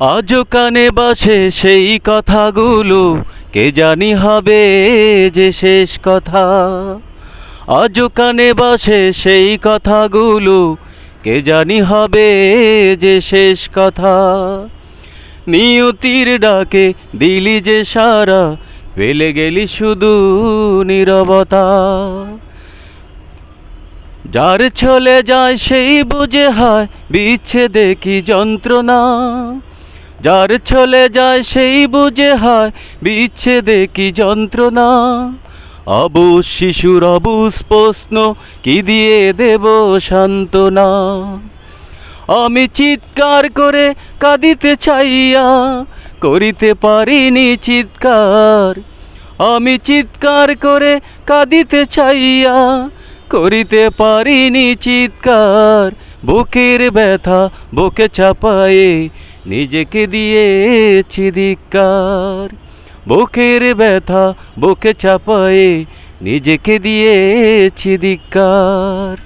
আজও কানে বাসে সেই কথাগুলো, কে জানি হবে যে শেষ কথা। আজও কানে বাসে সেই কথাগুলো, কে জানি হবে যে শেষ কথা। নিয়তির ডাকে দিলি যে সারা, ফেলে গেলি শুধু নীরবতা। যার চলে যায় সেই বুঝে হয়, বিচ্ছেদে কি যন্ত্রণা। যার চলে যায় সেই বুঝে হয়, বিচ্ছেদে কি যন্ত্রণা? অবুজ শিশুর অবুজ প্রশ্ন, কি দিয়ে দেব সান্ত্বনা? আমি চিৎকার করে কাঁদিতে চাইয়া, করিতে পারিনি চিৎকার। আমি চিৎকার করে কাঁদিতে চাইয়া, করিতে পারিনি চিৎকার। বুকের ব্যথা, বুকে চাপায়ে নিজেকে দিয়েছি ধিক্কার। বুকের ব্যথা, বুকে চাপায়ে নিজেকে দিয়েছি ধিক্কার।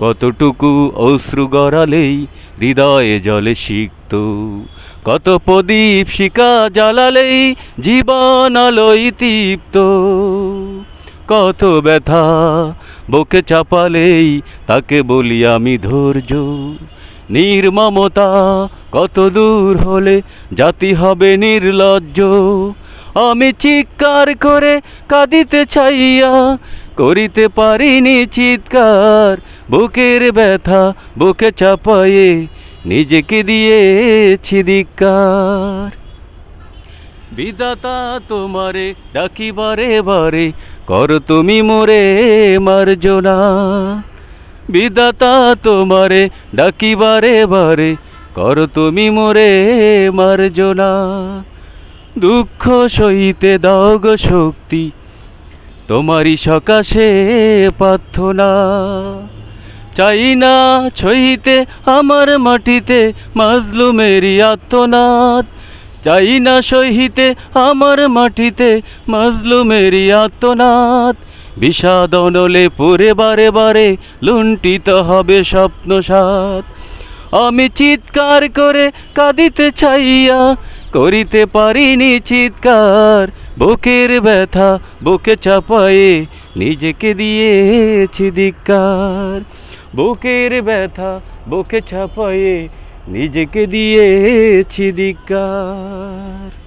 কতটুকু অশ্রু গড়ালেই হৃদয়ে জলে সিক্ত, কত প্রদীপ শিকা জ্বালালেই জীবন আলোয় তৃপ্ত কত ব্যথা, বুকে চাপালেই তাকে বলি আমি ধৈর্য। নির্মমতা কত দূর হলে জাতি হবে নির্লজ্জ। আমি চিৎকার করে কাঁদিতে চাইয়া করিতে পারিনি চিৎকার, বুকের ব্যথা বুকে চাপায়ে নিজেকে দিয়েছি ধিক্কার। বিদাতা তোমারে ডাকি বারে বারে কর তুমি মোরে মার্জনা। বিদাতা তোমারে ডাকি বারে বারে কর তুমি মোরে মার্জনা। দুঃখ সহিতে দাও গো শক্তি, তোমারই সকাশে প্রার্থনা। চাই না ছইতে আমার মাটিতে মাজলুমেরই আত্মনাদ চাই না সহিতে আমার মাটিতে মাজলুমেরই আত্মনাদ। বিষাদ অনলে পরে বারে বারে লুণ্ঠিত হবে স্বপ্ন সাত আমি চিৎকার করে কাঁদিতে চাইয়া করিতে পারিনি চিৎকার। বুকের ব্যথা বুকে চাপায়ে নিজেকে দিয়েছি ধিক্কার। বুকের ব্যথা বুকে চাপায়ে নিজেকে দিয়েছি ধিক্কার।